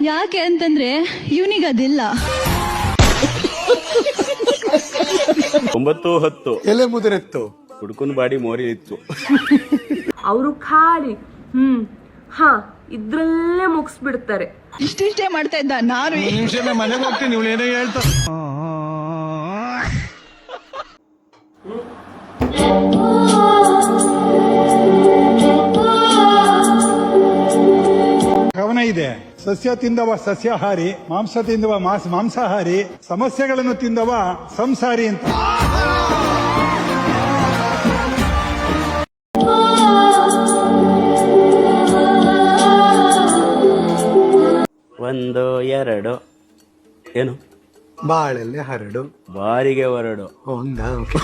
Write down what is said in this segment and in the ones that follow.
ಯಾಕೆ ಅಂತಂದ್ರೆ ಇವನಿಗೆ ಅದಿಲ್ಲ. ಒಂಬತ್ತು ಹತ್ತು. ಎಲೆ ಮುದುರೆತ್ತು. ಹುಡುಕನ್ ಬಾಡಿ ಮೋರಿ ಇತ್ತು. ಅವರು ಖಾಲಿ. ಹ್ಮ್. ಹಾ ಇದ್ರಲ್ಲೇ ಮುಗಿಸ್ಬಿಡ್ತಾರೆ. ಇಷ್ಟಿಷ್ಟೇ ಮಾಡ್ತಾ ಇದ್ದ ನಾನು ಮನೆಗೆ ಹೋಗ್ತೀನಿ ಇವಳು ಏನೇ ಹೇಳ್ತಾ ಸಸ್ಯ ತಿಂದವ ಸಸ್ಯಾಹಾರಿ ಮಾಂಸ ತಿಂದವ ಮಾಂಸ ಮಾಂಸಾಹಾರಿ ಸಮಸ್ಯೆಗಳನ್ನು ತಿಂದವ ಸಂಸಾರಿ ಅಂತ. ಒಂದು ಎರಡು. ಏನು? ಬಾಳಲ್ಲಿ ಹರಡು. ಬಾರಿಗೆ ಹೊರಡು. ಒಂದ.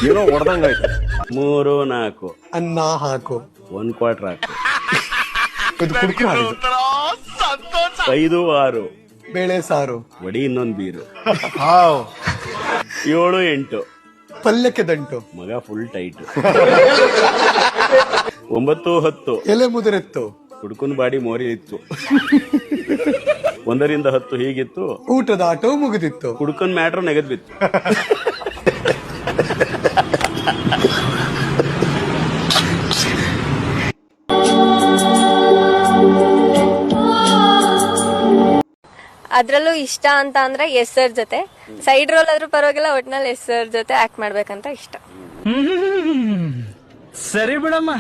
ಏನೋ ಹೊಡೆದಂಗಾಯ್ತು ಮೂರು ನಾಲ್ಕು. ಅನ್ನ ಹಾಕು. ಒಂದ್ ಕ್ವಾರ್ಟರ್ ಹಾಕು. ಇದು ಕುಡ್ಕೊಂಡು ಐದು ಆರು. ಬೇಳೆ ಸಾರು. ಒಡಿ ಇನ್ನೊಂದ್ ಬೀರು. ಹಾವ್. ಏಳು ಎಂಟು. ಪಲ್ಯಕ್ಕೆ ದಂಟು. ಮಗ ಫುಲ್ ಟೈಟ್ ಒಂಬತ್ತು ಹತ್ತು. ಎಲೆ ಮುದುರಿತ್ತು. ಹುಡ್ಕನ್ ಬಾಡಿ ಮೋರಿ ಇತ್ತು. ಒಂದರಿಂದ ಹತ್ತು ಹೀಗಿತ್ತು. ಊಟದ ಆಟೋ ಮುಗಿದಿತ್ತು. ಹುಡ್ಕನ್ ಮ್ಯಾಟ್ರ್ ನೆಗದ್ ಬಿತ್ತು ಅದ್ರಲ್ಲೂ ಇಷ್ಟ ಅಂತ ಅಂದ್ರೆ ಎಸ್ ಸರ್ ಜೊತೆ. ಸೈಡ್ ರೋಲ್ ಆದ್ರೂ ಪರವಾಗಿಲ್ಲ ಒಟ್ನಲ್ಲಿ ಎಸ್ ಸರ್ ಜೊತೆ ಆಕ್ಟ್ ಮಾಡ್ಬೇಕಂತ ಇಷ್ಟ. ಸರಿ ಬಿಡಮ್ಮ.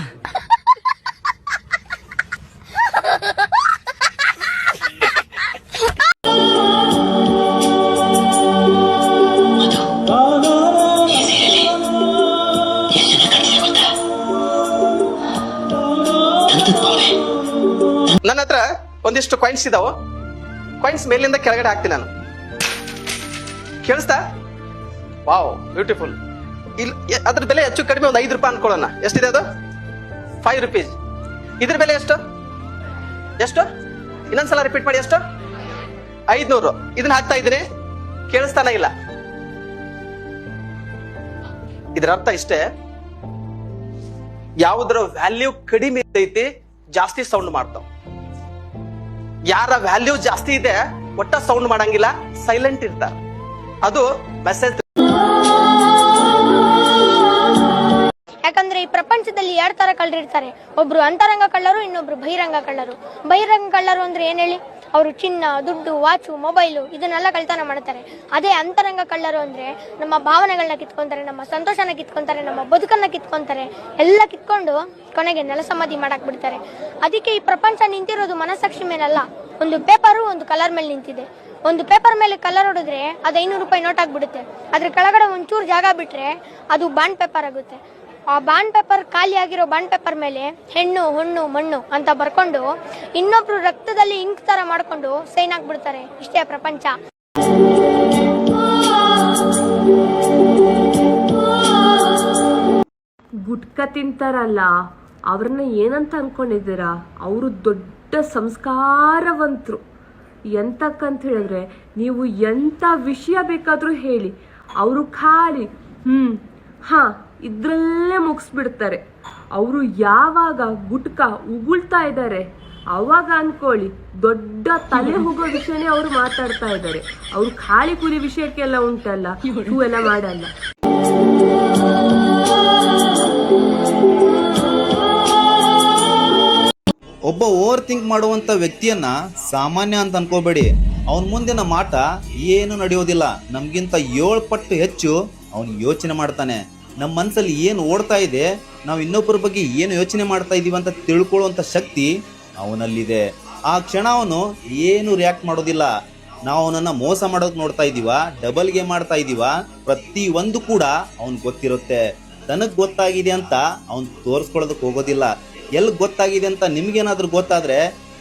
ನನ್ನ ಹತ್ರ ಒಂದಿಷ್ಟು ಕಾಯಿನ್ಸ್ ಇದಾವ. ಕಾಯಿನ್ಸ್ ಮೇಲಿಂದ ಕೆಳಗಡೆ ಹಾಕ್ತೀನಿ ನಾನು. ಕೇಳಿಸ್ತಾ? ವಾವ್ ಬ್ಯೂಟಿಫುಲ್ ಇಲ್ಲಿ ಅದ್ರ ಬೆಲೆ ಹೆಚ್ಚು, ಕಡಿಮೆ ಒಂದು ಐದು ರೂಪಾಯಿ ಅನ್ಕೊಳ್ಳೋಣ. ಎಷ್ಟಿದೆ ಅದು? ಫೈವ್ ರುಪೀಸ್ ಇದ್ರ ಬೆಲೆ ಎಷ್ಟು? ಎಷ್ಟು? ಇನ್ನೊಂದ್ಸಲ ರಿಪೀಟ್ ಮಾಡಿ, ಎಷ್ಟು? ಐದ್ನೂರು. ಇದನ್ನ ಹಾಕ್ತಾ ಇದ್ದೀನಿ ಕೇಳಿಸ್ತಾನ ಇಲ್ಲ. ಇದರ ಅರ್ಥ ಇಷ್ಟೇ. ಯಾವುದರ ವ್ಯಾಲ್ಯೂ ಕಡಿಮೆ ಐತಿ ಜಾಸ್ತಿ ಸೌಂಡ್ ಮಾಡ್ತಾವ. ಯಾರ ವ್ಯಾಲ್ಯೂ ಜಾಸ್ತಿ ಇದೆ, ಒಟ್ಟ ಸೌಂಡ್ ಮಾಡಂಗಿಲ್ಲ ಸೈಲೆಂಟ್ ಇರ್ತಾರೆ. ಅದು ಮೆಸೇಜ್ ಯಾಕಂದ್ರೆ ಈ ಪ್ರಪಂಚದಲ್ಲಿ ಎರಡ್ ತರ ಕಳ್ಳರಿರ್ತಾರೆ. ಒಬ್ರು ಅಂತರಂಗ ಕಳ್ಳರು, ಇನ್ನೊಬ್ರು ಬಹಿರಂಗ ಕಳ್ಳರು. ಬಹಿರಂಗ ಕಳ್ಳರು ಅಂದ್ರೆ ಏನ್ ಹೇಳಿ? ಅವರು ಚಿನ್ನ, ದುಡ್ಡು, ವಾಚು, ಮೊಬೈಲು ಇದನ್ನೆಲ್ಲ ಕಳ್ತನ ಮಾಡ್ತಾರೆ. ಅದೇ ಅಂತರಂಗ ಕಳ್ಳರು ಅಂದರೆ ನಮ್ಮ ಭಾವನೆಗಳನ್ನ ಕಿತ್ಕೊಂತಾರೆ, ನಮ್ಮ ಸಂತೋಷನ ಕಿತ್ಕೊಂತಾರೆ, ನಮ್ಮ ಬದುಕನ್ನ ಕಿತ್ಕೊಂತಾರೆ, ಎಲ್ಲ ಕಿತ್ಕೊಂಡು ಕೊನೆಗೆ ನೆಲಸಮಾಧಿ ಮಾಡಕ್ ಬಿಡ್ತಾರೆ. ಅದಕ್ಕೆ ಈ ಪ್ರಪಂಚ ನಿಂತಿರೋದು ಮನಸ್ಸಾಕ್ಷಿ ಮೇಲಲ್ಲ. ಒಂದು ಪೇಪರು ಒಂದು ಕಲರ್ ಮೇಲೆ ನಿಂತಿದೆ. ಒಂದು ಪೇಪರ್ ಮೇಲೆ ಕಲರ್ ಹೊಡೆದ್ರೆ ಅದು ಐನೂರು ರೂಪಾಯಿ ನೋಟ್ ಆಗಿಬಿಡುತ್ತೆ. ಅದ್ರ ಕೆಳಗಡೆ ಒಂಚೂರು ಜಾಗ ಬಿಟ್ರೆ ಅದು ಬಾಂಡ್ ಪೇಪರ್ ಆಗುತ್ತೆ. ಆ ಬಾಂಡ್ ಪೇಪರ್ ಖಾಲಿ ಆಗಿರೋ ಬಾಂಡ್ ಪೇಪರ್ ಮೇಲೆ ಹೆಣ್ಣು, ಹುಣ್ಣು, ಮಣ್ಣು ಅಂತ ಬರ್ಕೊಂಡು ಇನ್ನೊಬ್ರು ರಕ್ತದಲ್ಲಿ ಇಂಕ್ ತರ ಮಾಡ್ಕೊಂಡು ಸೈನ್ ಹಾಕ್ಬಿಡ್ತಾರೆ ಇಷ್ಟೇ ಪ್ರಪಂಚ. ಗುಟ್ಕ ತಿಂತಾರಲ್ಲ, ಅವ್ರನ್ನ ಏನಂತ ಅನ್ಕೊಂಡಿದ್ದೀರಾ? ಅವರು ದೊಡ್ಡ ಸಂಸ್ಕಾರವಂತರು. ಎಂತಕ್ಕಂತ ಹೇಳಿದ್ರೆ, ನೀವು ಎಂತ ವಿಷಯ ಬೇಕಾದ್ರೂ ಹೇಳಿ. ಅವರು ಖಾಲಿ. ಹ್ಮ್, ಹಾ. ಇದ್ರಲ್ಲೇ ಮುಗಿಸ್ಬಿಡ್ತಾರೆ. ಅವರು ಯಾವಾಗ ಗುಟ್ಕ ಉಗುಳ್ತಾ ಇದ್ದಾರೆ ಅವಾಗ ಅನ್ಕೊಳ್ಳಿ, ದೊಡ್ಡ ತಲೆ ಹೋಗೋ ವಿಷಯನೇ ಅವರು ಮಾತಾಡ್ತಾ ಇದ್ದಾರೆ ಅವರು ಖಾಲಿ ಕುರಿ ವಿಷಯಕ್ಕೆಲ್ಲ ಉಂಟಲ್ಲ, ಹೂ ಎಲ್ಲ ಮಾಡಲ್ಲ. ಒಬ್ಬ ಓವರ್ ಥಿಂಕ್ ಮಾಡುವಂತ ವ್ಯಕ್ತಿಯನ್ನ ಸಾಮಾನ್ಯ ಅಂತ ಅನ್ಕೋಬೇಡಿ. ಅವನ ಮುಂದಿನ ಮಾಟ ಏನು ನಡೆಯೋದಿಲ್ಲ. ನಮ್ಗಿಂತ ಏಳು ಪಟ್ಟು ಹೆಚ್ಚು ಅವನು ಯೋಚನೆ ಮಾಡ್ತಾನೆ. ನಮ್ಮ ಮನಸ್ಸಲ್ಲಿ ಏನು ಓಡ್ತಾ ಇದೆ, ನಾವು ಇನ್ನೊಬ್ಬರ ಬಗ್ಗೆ ಏನು ಯೋಚನೆ ಮಾಡ್ತಾ ಇದ್ದೀವಿ ಅಂತ ತಿಳ್ಕೊಳ್ಳುವಂಥ ಶಕ್ತಿ ಅವನಲ್ಲಿದೆ. ಆ ಕ್ಷಣ ಅವನು ಏನು ರಿಯಾಕ್ಟ್ ಮಾಡೋದಿಲ್ಲ. ನಾವು ಅವನನ್ನು ಮೋಸ ಮಾಡೋದು ನೋಡ್ತಾ ಇದ್ದೀವ ಡಬಲ್ ಗೇಮ್ ಮಾಡ್ತಾ ಇದ್ದೀವ ಪ್ರತಿ ಒಂದು ಕೂಡ ಅವ್ನಿಗೆ ಗೊತ್ತಿರುತ್ತೆ. ತನಗೆ ಗೊತ್ತಾಗಿದೆ ಅಂತ ಅವ್ನು ತೋರಿಸ್ಕೊಳ್ಳೋದಕ್ಕೆ ಹೋಗೋದಿಲ್ಲ. ಎಲ್ಲಿ ಗೊತ್ತಾಗಿದೆ ಅಂತ ನಿಮಗೇನಾದರೂ ಗೊತ್ತಾದ್ರೆ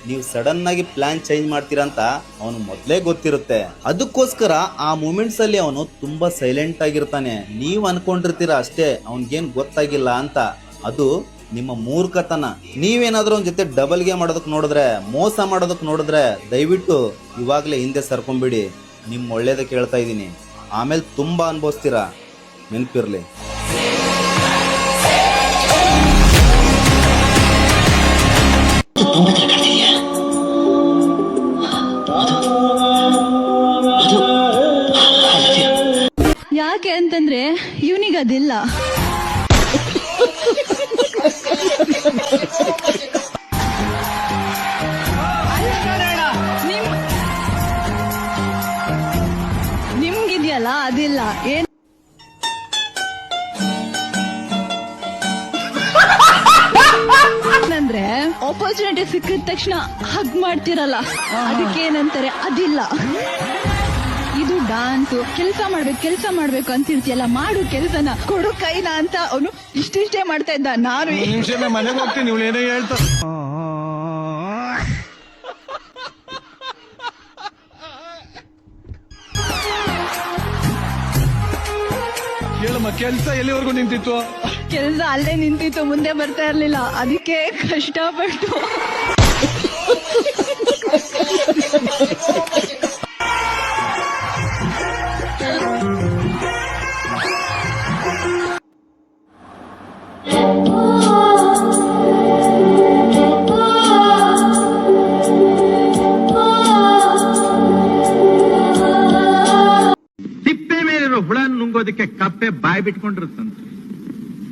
ನೀವು ಸಡನ್ ಆಗಿ ಪ್ಲಾನ್ ಚೇಂಜ್ ಮಾಡ್ತೀರಾ ಅಂತ ಅವನು ಮೊದಲೇ ಗೊತ್ತಿರುತ್ತೆ. ಅದಕ್ಕೋಸ್ಕರ ಆ ಮೂಮೆಂಟ್ಸ್ ಅಲ್ಲಿ ಅವನು ತುಂಬಾ ಸೈಲೆಂಟ್ ಆಗಿರ್ತಾನೆ. ನೀವು ಅನ್ಕೊಂಡಿರ್ತೀರಾ ಅಷ್ಟೇ, ಅವನ್ಗೇನ್ ಗೊತ್ತಾಗಿಲ್ಲ ಅಂತ. ಅದು ನಿಮ್ಮ ಮೂರ್ಖತನ. ನೀವೇನಾದ್ರೂ ಅವನ ಜೊತೆ ಡಬಲ್ ಗೇಮ್ ಮಾಡೋದಕ್ ನೋಡಿದ್ರೆ, ಮೋಸ ಮಾಡೋದಕ್ ನೋಡಿದ್ರೆ, ದಯವಿಟ್ಟು ಇವಾಗಲೇ ಹಿಂದೆ ಸರ್ಕೊಂಬಿಡಿ ನಿಮ್ ಒಳ್ಳೇದ ಹೇಳ್ತಾ ಇದ್ದೀನಿ. ಆಮೇಲೆ ತುಂಬಾ ಅನುಭವಿಸ್ತೀರಾ? ನೆನ್ಪಿರ್ಲಿ. ಯಾಕೆ ಅಂತಂದ್ರೆ ಇವನಿಗದಿಲ್ಲ ಅದಿಲ್ಲ. ನಿಮ್ಗಿದೆಯಲ್ಲ ಅದಿಲ್ಲ. ಏನ್ ಅಂದ್ರೆ ಆಪರ್ಚುನಿಟಿ ಸಿಕ್ಕಿದ ತಕ್ಷಣ ಹಗ್ ಮಾಡ್ತಿರಲ್ಲ. ಅದಕ್ಕೇನಂತಾರೆ ಅದಿಲ್ಲ. ಇದು ಡಾನ್ಸ್ ಕೆಲಸ ಮಾಡ್ಬೇಕು ಕೆಲಸ ಮಾಡ್ಬೇಕು ಅಂತಿರ್ತಿಯಲ್ಲ ಮಾಡು ಕೆಲಸನ ಕೊಡು ಕೈನ ಅಂತ ಅವನು ಇಷ್ಟಿಷ್ಟೇ ಮಾಡ್ತಾ ಇದ್ದ. ನಾನು ಮನೆಗೆ ಹೋಗ್ತೀನಿ ನೀವು ಏನೋ ಹೇಳ್ತಾ ಕೇಳಮ್ಮ ಕೆಲ್ಸ ಎಲ್ಲಿವರೆಗೂ ನಿಂತಿತ್ತು? ಕೆಲಸ ಅಲ್ಲೇ ನಿಂತಿತ್ತು ಮುಂದೆ ಬರ್ತಾ ಇರ್ಲಿಲ್ಲ. ಅದಕ್ಕೆ ಕಷ್ಟಪಟ್ಟು. ಹುಳ ನುಂಗೋದಕ್ಕೆ ಕಪ್ಪೆ ಬಾಯಿ ಬಿಟ್ಕೊಂಡಿರುತ್ತಂತೆ.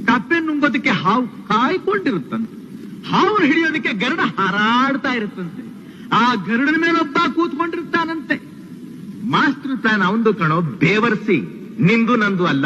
ಕಪ್ಪೆ ನುಂಗೋದಕ್ಕೆ ಹಾವು ಕಾಯ್ಕೊಂಡಿರುತ್ತಂತೆ. ಹಾವು ಹಿಡಿಯೋದಕ್ಕೆ ಗರುಡ ಹಾರಾಡ್ತಾ ಇರುತ್ತಂತೆ. ಆ ಗರುಡನ ಮೇಲೊಬ್ಬ ಕೂತ್ಕೊಂಡಿರ್ತಾನಂತೆ. ಮಾಸ್ಟರ್ ಪ್ಲಾನ್ ಅವಂದು ಕಣೋ, ಬೇವರ್ಸಿ, ನಿಂದು ನಂದು ಅಲ್ಲ.